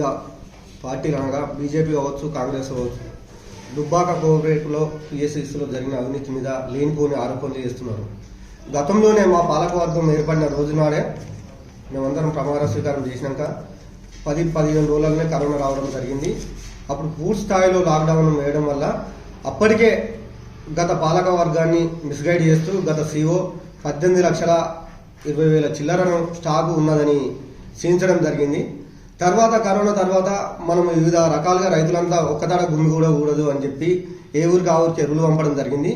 వివిధ పార్టీలు అనగా బీజేపీ కావచ్చు కాంగ్రెస్ కావచ్చు దుబ్బాక కోఆపరేటివ్లో పిఎస్సిస్లో జరిగిన అవినీతి మీద లేనిపోని ఆరోపణలు చేస్తున్నారు. గతంలోనే మా పాలకవర్గం ఏర్పడిన రోజునాడే మేమందరం ప్రమాణ స్వీకారం చేసినాక పది పదిహేను రోజులనే కరోనా రావడం జరిగింది. అప్పుడు పూర్తి స్థాయిలో లాక్డౌన్ వేయడం వల్ల అప్పటికే గత పాలక వర్గాన్ని మిస్గైడ్ చేస్తూ గత సీఓ పద్దెనిమిది లక్షల ఇరవై వేల చిల్లరను స్టాకు ఉన్నదని సీంచడం జరిగింది. తర్వాత కరోనా తర్వాత మనం వివిధ రకాలుగా రైతులంతా ఒక్కదాడ గుమ్మి కూడా కూడదు అని చెప్పి ఏ ఊరికి ఆ ఊరికి ఎరువులు పంపడం జరిగింది.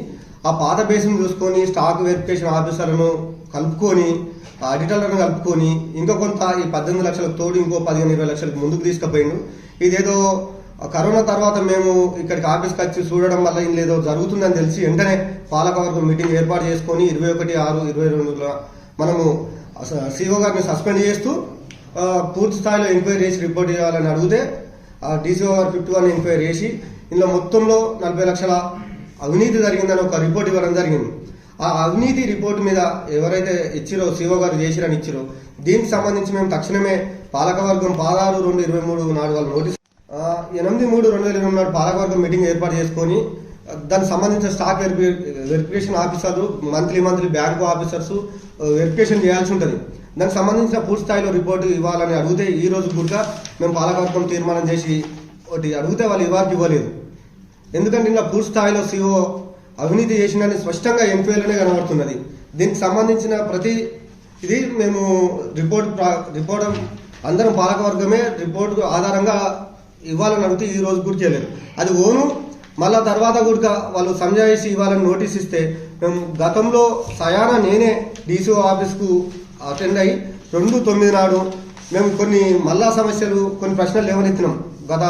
ఆ పాత బేసిన్ చూసుకొని స్టాక్ వెరిఫికేషన్ ఆఫీసర్లను కలుపుకొని ఆ ఆడిటర్లను కలుపుకొని ఇంకా కొంత ఈ పద్దెనిమిది లక్షలకు తోడు ఇంకో పదిహేను ఇరవై లక్షలకు ముందుకు తీసుకుపోయిండు. ఇదేదో కరోనా తర్వాత మేము ఇక్కడికి ఆఫీస్కి వచ్చి చూడడం వల్ల ఇందులో ఏదో జరుగుతుందని తెలిసి వెంటనే పాలకవర్గం మీటింగ్ ఏర్పాటు చేసుకొని ఇరవై ఒకటి ఆరు ఇరవై రెండులో మనము సిఓ గారిని సస్పెండ్ చేస్తూ పూర్తి స్థాయిలో ఎంక్వైరీ చేసి రిపోర్ట్ చేయాలని అడిగితే డీసీఓ గారు ఫిఫ్టీ వన్ ఎంక్వైరీ చేసి ఇందులో మొత్తంలో నలభై లక్షల అవినీతి జరిగిందని ఒక రిపోర్ట్ ఇవ్వడం జరిగింది. ఆ అవినీతి రిపోర్ట్ మీద ఎవరైతే ఇచ్చిరో సీఓ గారు చేసిరని ఇచ్చిరో దీనికి సంబంధించి మేము తక్షణమే పాలకవర్గం పదహారు రెండు ఇరవై మూడు నాడు వాళ్ళు నోటీస్ ఎనిమిది మూడు రెండు వేల ఇరవై నాడు పాలకవర్గం మీటింగ్ ఏర్పాటు చేసుకొని దానికి సంబంధించిన స్టాక్ వెరిఫికేషన్ ఆఫీసర్లు monthly monthly bank officers verification చేయాల్సి ఉంటుంది. దానికి సంబంధించిన పూర్తి స్థాయిలో రిపోర్టు ఇవ్వాలని అడిగితే ఈ రోజు కూడా మేము పాలకవర్గం తీర్మానం చేసి ఒకటి అడిగితే వాళ్ళు ఇవ్వాలి ఇవ్వలేదు. ఎందుకంటే ఇలా పూర్తి స్థాయిలో సిఓ అవినీతి చేసిందని స్పష్టంగా ఎంపీఎల్లోనే కనబడుతున్నది. దీనికి సంబంధించిన ప్రతి ఇది మేము రిపోర్ట్ రిపోర్ట్ అందరం పాలకవర్గమే రిపోర్ట్ ఆధారంగా ఇవ్వాలని అడిగితే ఈ రోజు కూడా చేయలేదు అది ఓను మళ్ళా తర్వాత కూడా వాళ్ళు సంజాయిషి ఇవ్వాలని నోటీస్ ఇస్తే మేము గతంలో సయాన నేనే డీసీఓ ఆఫీస్కు అటెండ్ అయ్యి రెండు తొమ్మిది నాడు మేము కొన్ని మళ్ళా సమస్యలు కొన్ని ప్రశ్నలు లేవనెత్తినాం. గత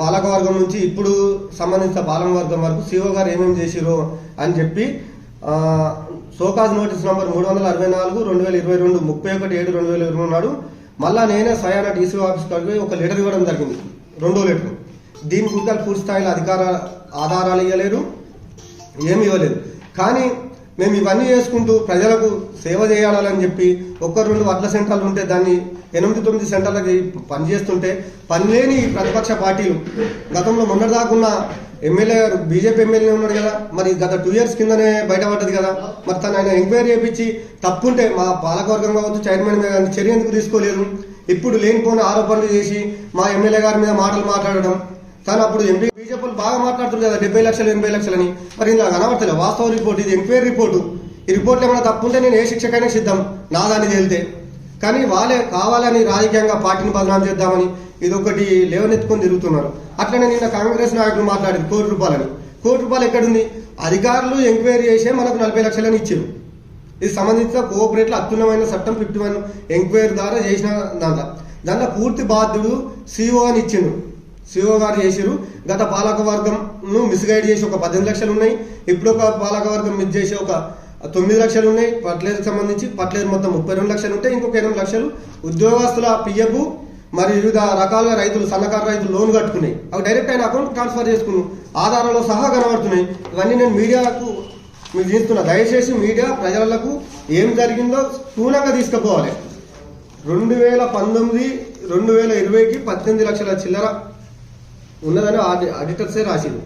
పాలకవర్గం నుంచి ఇప్పుడు సంబంధించిన పాలకవర్గం వరకు సిఓ గారు ఏమేమి చేసిరో అని చెప్పి సోకాజ్ నోటీస్ నంబర్ మూడు వందల అరవై నాలుగు రెండు వేల ఇరవై రెండు ముప్పై ఒకటి ఏడు రెండు వేల ఇరవై నాడు మళ్ళా నేనే సయానా డీసీ ఆఫీస్కి అడిగి ఒక లెటర్ ఇవ్వడం జరిగింది. రెండో లెటర్. దీని గురించి పూర్తి స్థాయిలో అధికార ఆధారాలు ఇవ్వలేరు ఏమి ఇవ్వలేదు. కానీ మేము ఇవన్నీ చేసుకుంటూ ప్రజలకు సేవ చేయాలని చెప్పి ఒక్క రెండు వడ్ల సెంటర్లు ఉంటే దాన్ని ఎనిమిది తొమ్మిది సెంటర్లకి పనిచేస్తుంటే పనిలేని ఈ ప్రతిపక్ష పార్టీలు. గతంలో మొన్నటిదాకున్న ఎమ్మెల్యే గారు బీజేపీ ఎమ్మెల్యే ఉన్నాడు కదా మరి గత టూ ఇయర్స్ కిందనే బయటపడ్డది కదా మరి తను ఆయన ఎంక్వైరీ చేయించి తప్పుంటే మా పాలకవర్గం కావచ్చు చైర్మన్ మీద కానీ చర్య ఎందుకు తీసుకోలేదు? ఇప్పుడు లేనిపోయిన ఆరోపణలు చేసి మా ఎమ్మెల్యే గారి మీద మాటలు మాట్లాడడం కానీ అప్పుడు ఎంపీ బీజేపీ బాగా మాట్లాడుతున్నారు కదా డెబ్బై లక్షలు ఎనభై లక్షలని. మరి ఇలా కనబడతలేదు వాస్తవ రిపోర్ట్ ఇది ఎంక్వైరీ రిపోర్టు. ఈ రిపోర్ట్లో ఏమైనా తప్పుంటే నేను ఏ శిక్షకైనా సిద్ధం నా దాన్ని తేలితే. కానీ వాళ్ళే కావాలని రాజకీయంగా పార్టీని బదనాం చేద్దామని ఇది ఒకటి లేవనెత్తుకొని తిరుగుతున్నారు. అట్లనే నిన్న కాంగ్రెస్ నాయకులు మాట్లాడారు కోటి రూపాయలని. కోటి రూపాయలు ఎక్కడుంది? అధికారులు ఎంక్వైరీ చేసే మనకు నలభై లక్షలని ఇచ్చారు. ఇది సంబంధించిన కోఆపరేట్లో అత్యున్నమైన చట్టం ఫిఫ్టీ వన్ ఎంక్వైరీ ద్వారా చేసిన దాంట్లో. దాంట్లో పూర్తి బాధ్యుడు సిఓ అని ఇచ్చిండు సిఓ గారు చేశారు గత పాలకవర్గంను మిస్గైడ్ చేసి ఒక పద్దెనిమిది లక్షలు ఉన్నాయి. ఇప్పుడు ఒక పాలకవర్గం మిస్ చేసి ఒక తొమ్మిది లక్షలు ఉన్నాయి. పట్లేరుకి సంబంధించి పట్లేరు మొత్తం ముప్పై రెండు లక్షలు ఉంటాయి. ఇంకొక ఎనిమిది లక్షలు ఉద్యోగస్తుల పిఎఫ్ మరియు వివిధ రకాలుగా రైతులు సన్నకారు రైతులు లోన్ కట్టుకున్నాయి. అవి డైరెక్ట్ ఆయన అకౌంట్ ట్రాన్స్ఫర్ చేసుకున్నాం ఆధారాలు సహా కనబడుతున్నాయి. ఇవన్నీ నేను మీడియాకు మీరు చేస్తున్నా దయచేసి మీడియా ప్రజలకు ఏం జరిగిందో స్థూలంగా తీసుకుపోవాలి. రెండు వేల పంతొమ్మిది రెండు వేల ఇరవైకి పద్దెనిమిది లక్షల చిల్లర ఉన్నదని ఆడి ఆడిటర్సే రాసింది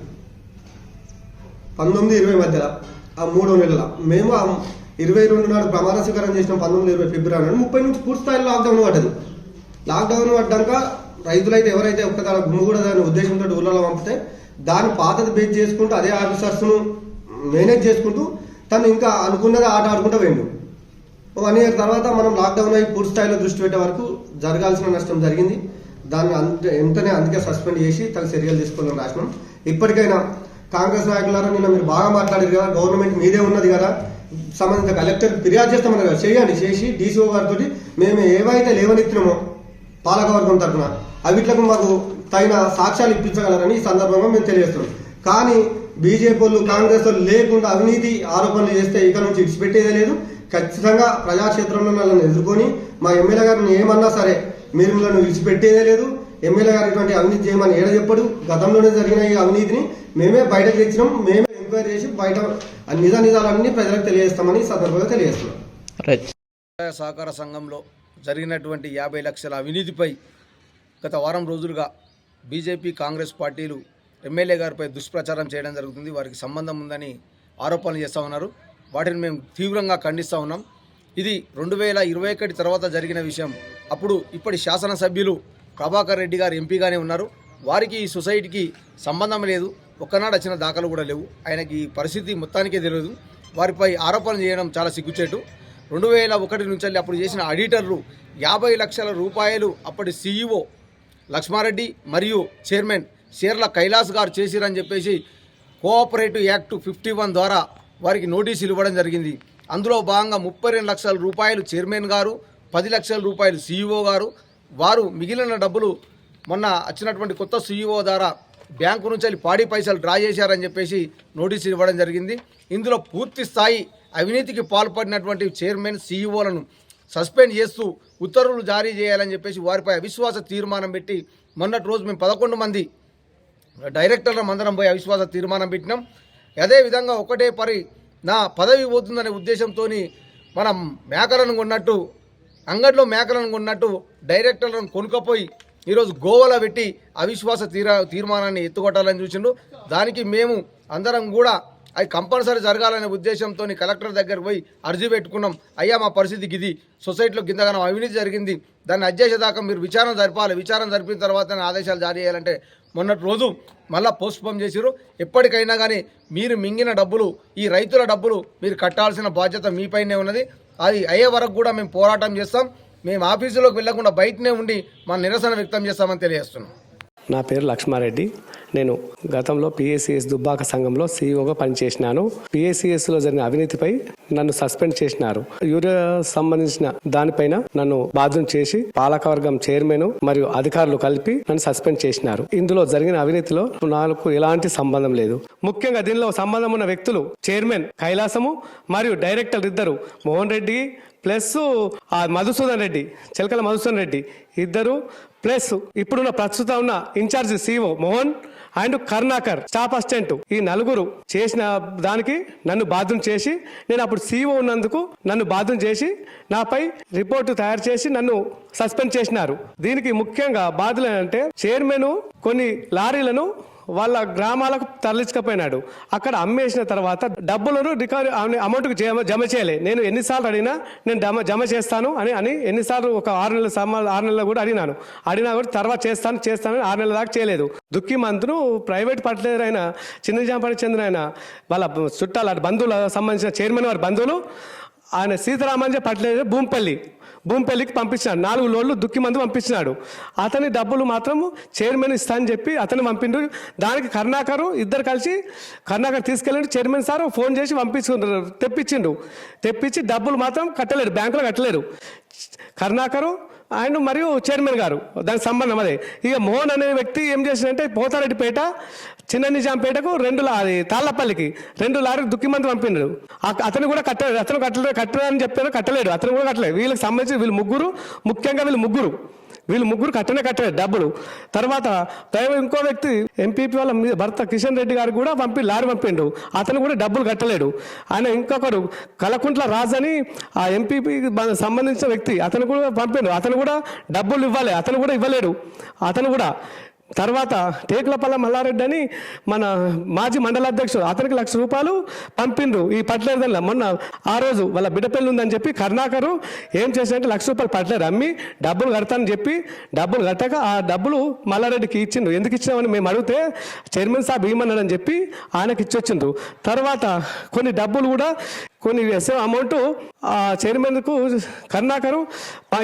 పంతొమ్మిది ఇరవై మధ్యలో ఆ మూడో నెలల. మేము ఆ ఇరవై రెండు నాడు ప్రమాణ స్వీకారం చేసిన పంతొమ్మిది ఇరవై ఫిబ్రవరి నాడు. ముప్పై నుంచి పూర్తి స్థాయిలో లాక్డౌన్ పడ్డది. లాక్డౌన్ పడ్డాక రైతులైతే ఎవరైతే ఒక్క దాని గుమ్మ కూడా దాని ఉద్దేశంతో ఊళ్ళలో పంపితే దాన్ని పాతది బేస్ చేసుకుంటూ అదే ఆఫీసర్స్ను మేనేజ్ చేసుకుంటూ తను ఇంకా అనుకున్నది ఆట ఆడుకుంటూ పోయిండు. వన్ ఇయర్ తర్వాత మనం లాక్డౌన్ అయి పూర్తి స్థాయిలో దృష్టి పెట్టే వరకు జరగాల్సిన నష్టం జరిగింది. దాన్ని అంత వెంటనే అందుకే సస్పెండ్ చేసి తగు చర్యలు తీసుకోవాలని రాసినాం ఇప్పటికైనా కాంగ్రెస్ నాయకులారా నిన్న మీరు బాగా మాట్లాడారు కదా గవర్నమెంట్ మీదే ఉన్నది కదా సంబంధిత కలెక్టర్ ఫిర్యాదు చేస్తామన్నారు కదా చేయండి చేసి డీసీఓ గారితో మేము ఏవైతే లేవనెత్తినామో పాలకవర్గం తరఫున అవిట్లకు మాకు తగిన సాక్ష్యాలు ఇప్పించగలరని ఈ సందర్భంగా మేము తెలియజేస్తున్నాం. కానీ బీజేపీ వాళ్ళు కాంగ్రెస్ వాళ్ళు లేకుండా అవినీతి ఆరోపణలు చేస్తే ఇక నుంచి ఇచ్చిపెట్టేదే లేదు. ఖచ్చితంగా ప్రజాక్షేత్రంలో వాళ్ళని ఎదుర్కొని మా ఎమ్మెల్యే గారిని ఏమన్నా సరే మీరు మిమ్మల్ని విడిచిపెట్టేదే లేదు. ఎమ్మెల్యే గారు ఇటువంటి అవినీతి చేయమని ఏడ చెప్పడు? గతంలోనే జరిగిన ఈ అవినీతిని మేమే బయటకు తెచ్చినాం. మేమే ఎంక్వైరీ చేసి బయట నిజ నిజాలన్నీ ప్రజలకు తెలియజేస్తామని సందర్భంగా తెలియజేస్తున్నాం. వ్యవసాయ సహకార సంఘంలో జరిగినటువంటి యాభై లక్షల అవినీతిపై గత వారం రోజులుగా బీజేపీ కాంగ్రెస్ పార్టీలు ఎమ్మెల్యే గారిపై దుష్ప్రచారం చేయడం జరుగుతుంది. వారికి సంబంధం ఉందని ఆరోపణలు చేస్తూ ఉన్నారు. వాటిని మేము తీవ్రంగా ఖండిస్తూ ఉన్నాం. ఇది రెండు వేల ఇరవై ఒకటి తర్వాత జరిగిన విషయం. అప్పుడు ఇప్పటి శాసనసభ్యులు ప్రభాకర్ రెడ్డి గారు ఎంపీగానే ఉన్నారు. వారికి ఈ సొసైటీకి సంబంధం లేదు. ఒక్కనాడు వచ్చిన దాఖలు కూడా లేవు. ఆయనకి ఈ పరిస్థితి మొత్తానికే తెలియదు. వారిపై ఆరోపణలు చేయడం చాలా సిగ్గుచేటు. రెండు వేల ఒకటి నుంచి అప్పుడు చేసిన ఆడిటర్లు యాభై లక్షల రూపాయలు అప్పటి సీఈఓ లక్ష్మారెడ్డి మరియు చైర్మన్ షేర్ల కైలాస్ గారు చేసిరని చెప్పేసి కోఆపరేటివ్ యాక్ట్ ఫిఫ్టీ వన్ ద్వారా వారికి నోటీసులు ఇవ్వడం జరిగింది. అందులో భాగంగా ముప్పై రెండు లక్షల రూపాయలు చైర్మన్ గారు పది లక్షల రూపాయలు సీఈఓ గారు. వారు మిగిలిన డబ్బులు మొన్న వచ్చినటువంటి కొత్త సీఈఓ ద్వారా బ్యాంకు నుంచి వెళ్ళి పాడి పైసలు డ్రా చేశారని చెప్పేసి నోటీసు ఇవ్వడం జరిగింది. ఇందులో పూర్తి స్థాయి అవినీతికి పాల్పడినటువంటి చైర్మన్ సీఈఓలను సస్పెండ్ చేస్తూ ఉత్తర్వులు జారీ చేయాలని చెప్పేసి వారిపై అవిశ్వాస తీర్మానం పెట్టి మొన్నటి రోజు మేము పదకొండు మంది డైరెక్టర్ల మందరం పోయి అవిశ్వాస తీర్మానం పెట్టినాం. అదేవిధంగా ఒకటే పరి నా పదవి పోతుందనే ఉద్దేశంతో మనం మేకలను కొన్నట్టు అంగడిలో మేకలను కొన్నట్టు డైరెక్టర్లను కొనుక్కపోయి ఈరోజు గోవల పెట్టి అవిశ్వాస తీరా తీర్మానాన్ని ఎత్తుకొట్టాలని చూసిండు. దానికి మేము అందరం కూడా అది కంపల్సరీ జరగాలనే ఉద్దేశంతో కలెక్టర్ దగ్గరకు పోయి అర్జీ పెట్టుకున్నాం. అయ్యా మా పరిస్థితికి ఇది సొసైటీలో కిందగానం అవినీతి జరిగింది. దాన్ని అధ్యక్ష దాకా మీరు విచారణ జరపాలి. విచారణ జరిపిన తర్వాత ఆదేశాలు జారీ చేయాలంటే మొన్నటి రోజు మళ్ళా పోస్ట్ పోన్ చేసిరు ఎప్పటికైనా కానీ మీరు మింగిన డబ్బులు ఈ రైతుల డబ్బులు మీరు కట్టాల్సిన బాధ్యత మీపైనే ఉన్నది. అది అయ్యే వరకు కూడా మేము పోరాటం చేస్తాం. మేము ఆఫీసులోకి వెళ్ళకుండా బయటనే ఉండి మా నిరసన వ్యక్తం చేస్తామని తెలియజేస్తున్నాం. నా పేరు లక్ష్మారెడ్డి. నేను గతంలో పిఎస్సిఎస్ దుబ్బాక సంఘంలో సీఈఓగా పనిచేసినాను. PACS లో జరిగిన అవినీతిపై నన్ను సస్పెండ్ చేసినారు. యూరియా సంబంధించిన దానిపైన నన్ను బాధ్యం చేసి పాలకవర్గం చైర్మన్ మరియు అధికారులు కలిపి నన్ను సస్పెండ్ చేసినారు. ఇందులో జరిగిన అవినీతిలో నాకు ఎలాంటి సంబంధం లేదు. ముఖ్యంగా దీనిలో సంబంధం ఉన్న వ్యక్తులు చైర్మన్ కైలాసము మరియు డైరెక్టర్ ఇద్దరు మోహన్ రెడ్డి ప్లస్ ఆ మధుసూదన్ రెడ్డి చిలకల మధుసూదన్ రెడ్డి ఇద్దరు ప్లస్ ఇప్పుడున్న ప్రస్తుతం ఉన్న in-charge CO Mohan and Karnakar staff assistant. ఈ నలుగురు చేసిన దానికి నన్ను బాధ్యం చేసి నేను అప్పుడు సీఓ ఉన్నందుకు నన్ను బాధ్యం చేసి నాపై రిపోర్టు తయారు చేసి నన్ను సస్పెండ్ చేసినారు. దీనికి ముఖ్యంగా బాధ్యులు అంటే చైర్మన్ కొన్ని లారీలను వాళ్ళ గ్రామాలకు తరలించకపోయినాడు. అక్కడ అమ్మేసిన తర్వాత డబ్బులను రికవరీ అమౌంట్కి జమ జమ చేయలే. నేను ఎన్నిసార్లు అడిగినా నేను జమ జమ చేస్తాను అని అని ఎన్నిసార్లు ఒక ఆరు నెలల సమా ఆరు నెలలు కూడా అడిగినాను. అడిగినా కూడా తర్వాత చేస్తాను చేస్తాను ఆరు నెలల దాకా చేయలేదు. దుక్కి మంత్రులు ప్రైవేట్ పట్టలేదు ఆయన చిన్న జాంపడికి చెందిన ఆయన వాళ్ళ చుట్టాల బంధువుల సంబంధించిన చైర్మన్ వారి బంధువులు ఆయన సీతారామంజ పట్టలేదు భూమిపల్లి భూమిపల్లికి పంపించినాడు. నాలుగు లోడ్లు దుక్కి మందు పంపించినాడు. అతని డబ్బులు మాత్రం చైర్మన్ ఇస్తా అని చెప్పి అతను పంపిండు. దానికి కర్ణాకరు ఇద్దరు కలిసి కర్ణాకర్ తీసుకెళ్ళండి. చైర్మన్ సార్ ఫోన్ చేసి పంపించుకున్నారు తెప్పించిండు. తెప్పించి డబ్బులు మాత్రం కట్టలేడు. బ్యాంకులో కట్టలేరు. కర్ణాకరు అండ్ మరియు చైర్మన్ గారు దానికి సంబంధం అదే. ఇక మోహన్ అనే వ్యక్తి ఏం చేసిందంటే పోతారెడ్డిపేట చిన్న నిజాంపేటకు రెండు అది తాళ్ళపల్లికి రెండు లారీ దుక్కి పంపినాడు ఆ- అతను కూడా కట్టలేడు అతను కట్టలేదు కట్టలేదని చెప్పారు కట్టలేడు. అతను కూడా కట్టలేదు వీళ్ళకి సంబంధించి వీళ్ళు ముగ్గురు ముఖ్యంగా వీళ్ళు ముగ్గురు. వీళ్ళు ముగ్గురు కట్టనే కట్టలేదు డబ్బులు. తర్వాత దైవ ఇంకో వ్యక్తి ఎంపీపీ వాళ్ళ మీ- భర్త కిషన్ రెడ్డి గారు కూడా పంపి లారీ పంపిండు అతను కూడా డబ్బులు కట్టలేడు. ఆయన ఇంకొకరు కలకుంట్ల రాజు అని ఆ ఎంపీపీ సంబంధించిన వ్యక్తి అతను కూడా పంపిండు అతను కూడా డబ్బులు ఇవ్వాలి. అతను కూడా ఇవ్వలేడు. అతను కూడా తర్వాత టేకులపల్ల మల్లారెడ్డి అని మన మాజీ మండల అధ్యక్షుడు అతనికి లక్ష రూపాయలు పంపిండ్రు ఈ పట్లేరుదల్లా. మొన్న ఆ రోజు వాళ్ళ బిడ్డ పెళ్ళి ఉందని చెప్పి కరుణాకరు ఏం చేశారంటే లక్ష రూపాయలు పట్లేరు అమ్మి డబ్బులు కడతానని చెప్పి డబ్బులు కట్టక ఆ డబ్బులు మల్లారెడ్డికి ఇచ్చిండ్రు. ఎందుకు ఇచ్చామని మేము అడిగితే చైర్మన్ సాబ్ ఏమన్నాడని చెప్పి ఆయనకి ఇచ్చొచ్చిండ్రు. తర్వాత కొన్ని డబ్బులు కూడా కొన్ని అమౌంట్ ఆ చైర్మన్కు కరుణాకరు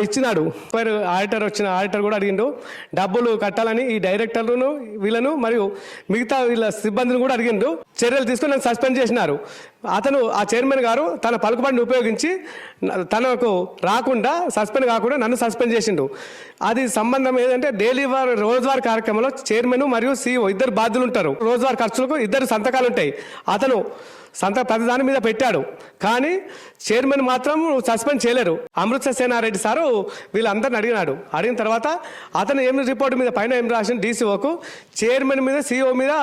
ఇచ్చినాడు. మరి ఆడిటర్ వచ్చిన ఆడిటర్ కూడా అడిగిండు. డబ్బులు కట్టాలని ఈ డైరెక్టర్లను వీళ్ళను మరియు మిగతా వీళ్ళ సిబ్బందిని కూడా అడిగిండు. చర్యలు తీసుకుని నన్ను సస్పెండ్ చేసినారు. అతను ఆ చైర్మన్ గారు తన పలుకుబడిని ఉపయోగించి తనకు రాకుండా సస్పెండ్ కాకుండా నన్ను సస్పెండ్ చేసిండు. అది సంబంధం ఏదంటే డైలీ వారు రోజువారీ కార్యక్రమంలో చైర్మన్ మరియు సీఈఓ ఇద్దరు బాధ్యులు ఉంటారు. రోజువారీ ఖర్చులకు ఇద్దరు సంతకాలు ఉంటాయి. అతను సంత ప్రతి దాని మీద పెట్టాడు. కానీ చైర్మన్ మాత్రం సస్పెండ్ చేయలేరు. అమృత సేనారెడ్డి సారు వీళ్ళందరిని అడిగినాడు. అడిగిన తర్వాత అతను ఏం రిపోర్ట్ మీద పైన ఏం రాసిన డీసీఓకు చైర్మన్ మీద సీఓ మీద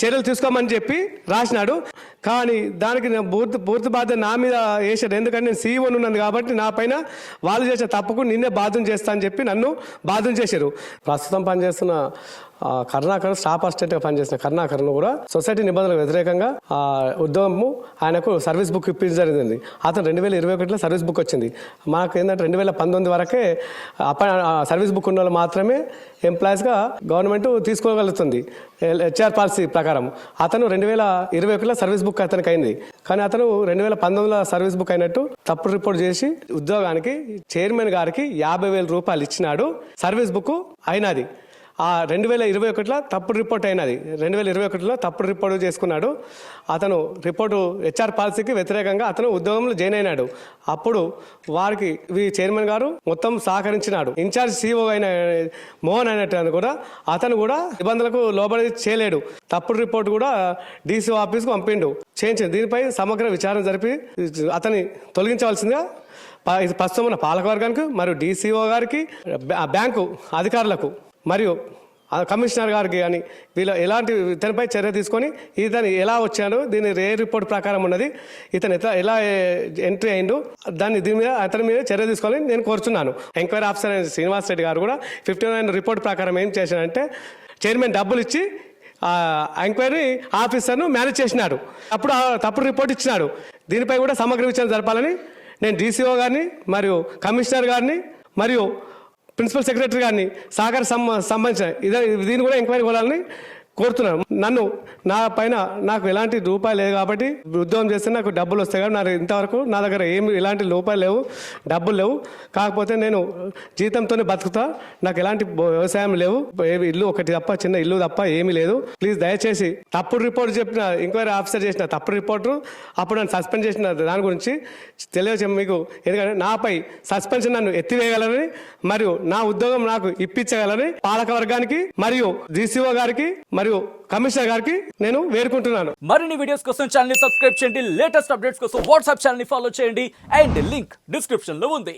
చర్యలు తీసుకోమని చెప్పి రాసినాడు. కానీ దానికి నేను పూర్తి పూర్తి బాధ్యత నా మీద వేసాడు ఎందుకంటే నేను సీఈఓని ఉన్నాను కాబట్టి నా పైన వాళ్ళు చేసే తప్పుకు నిన్నే బాధ్యం చేస్తా అని చెప్పి నన్ను బాధ్యం చేశారు. ప్రస్తుతం పనిచేస్తున్న ఆ, కరుణాకర్ స్టాఫ్ అసిస్టెంట్గా పనిచేసిన కరుణాకర్ను కూడా సొసైటీ నిబంధనలకు వ్యతిరేకంగా ఆ, ఉద్యమము ఆయనకు సర్వీస్ బుక్ ఇప్పించడం జరిగింది. అతను రెండు వేల ఇరవై ఒకటిలో సర్వీస్ బుక్ వచ్చింది. మాకు ఏంటంటే రెండు వేల పంతొమ్మిది వరకే అప్ప సర్వీస్ బుక్ ఉన్న వాళ్ళు మాత్రమే ఎంప్లాయీస్గా గవర్నమెంట్ తీసుకోగలుగుతుంది. హెచ్ఆర్ పాలసీ ప్రకారం. అతను రెండు వేల ఇరవై ఒకటిలో సర్వీస్ బుక్ అతనికి అయింది. కానీ అతను రెండు వేల పంతొమ్మిదిలో సర్వీస్ బుక్ అయినట్టు తప్పుడు రిపోర్ట్ చేసి ఉద్యోగానికి చైర్మన్ గారికి యాభై వేల రూపాయలు ఇచ్చినాడు. సర్వీస్ బుక్ అయినది. ఆ రెండు వేల ఇరవై ఒకటిలో తప్పుడు రిపోర్ట్ అయినది. రెండు వేల ఇరవై ఒకటిలో తప్పుడు రిపోర్టు చేసుకున్నాడు. అతను రిపోర్టు హెచ్ఆర్ పాలసీకి వ్యతిరేకంగా అతను ఉద్యోగంలో జాయిన్ అయినాడు. అప్పుడు వారికి వి చైర్మన్ గారు మొత్తం సహకరించినాడు. ఇన్ఛార్జ్ సీఓ అయిన మోహన్ అయినట్టు కూడా అతను కూడా నిబంధనలకు లోబడి చేయలేడు. తప్పుడు రిపోర్ట్ కూడా డీసీఓ ఆఫీస్కు పంపిండు. చేయించింది దీనిపై సమగ్ర విచారణ జరిపి అతని తొలగించవలసిందిగా ప- ఇది ప్రస్తుతం ఉన్న పాలకవర్గానికి మరియు డీసీఓ గారికి బ్యాంకు అధికారులకు మరియు కమిషనర్ గారికి కానీ వీళ్ళు ఎలాంటి ఇతనిపై చర్య తీసుకొని ఇతను ఎలా వచ్చాడు దీని రే రిపోర్ట్ ప్రకారం ఉన్నది ఇతను ఎట్లా ఎలా ఎంట్రీ అయిండు దాన్ని దీని మీద అతని మీద చర్య తీసుకోవాలని నేను కోరుచున్నాను. ఎంక్వైరీ ఆఫీసర్ అయిన శ్రీనివాస్ రెడ్డి గారు కూడా ఫిఫ్టీ నైన్ రిపోర్ట్ ప్రకారం ఏం చేశాడంటే చైర్మన్ డబ్బులు ఇచ్చి ఎంక్వైరీ ఆఫీసర్ను మేనేజ్ చేసినాడు. అప్పుడు తప్పుడు రిపోర్ట్ ఇచ్చినాడు. దీనిపై కూడా సమగ్ర విచారణ జరపాలని నేను డీసీఓ గారిని మరియు కమిషనర్ గారిని మరియు ప్రిన్సిపల్ సెక్రటరీ గారిని సహకార సంబంధించిన ఇదే దీన్ని కూడా ఎంక్వైరీ కోరాలని కోరుతున్నాను. నన్ను నా పైన నాకు ఎలాంటి రూపాయలు లేదు కాబట్టి ఉద్యోగం చేస్తే నాకు డబ్బులు వస్తాయి కాబట్టి నాకు ఇంతవరకు నా దగ్గర ఏమి ఎలాంటి రూపాయలు లేవు డబ్బులు లేవు. కాకపోతే నేను జీతంతోనే బతుకుతా. నాకు ఎలాంటి వ్యవసాయం లేవు. ఏవి ఇల్లు ఒకటి తప్ప చిన్న ఇల్లు తప్ప ఏమీ లేదు. ప్లీజ్ దయచేసి తప్పుడు రిపోర్ట్ చెప్పిన ఎంక్వైరీ ఆఫీసర్ చేసిన తప్పుడు రిపోర్టు అప్పుడు నన్ను సస్పెండ్ చేసిన దాని గురించి తెలియచే మీకు ఎందుకంటే నాపై సస్పెన్షన్ నన్ను ఎత్తివేయగలని మరియు నా ఉద్యోగం నాకు ఇప్పించగలని పాలక వర్గానికి మరియు డీసీఓ గారికి మరియు కమిషనర్ గారికి నేను వేడుకుంటున్నాను. మరిన్ని వీడియోస్ కోసం ఛానల్ సబ్స్క్రైబ్ చేయండి. లేటెస్ట్ అప్డేట్స్ కోసం వాట్సాప్ ఛానల్ని ఫాలో చేయండి. అండ్ లింక్ డిస్క్రిప్షన్లో ఉంది.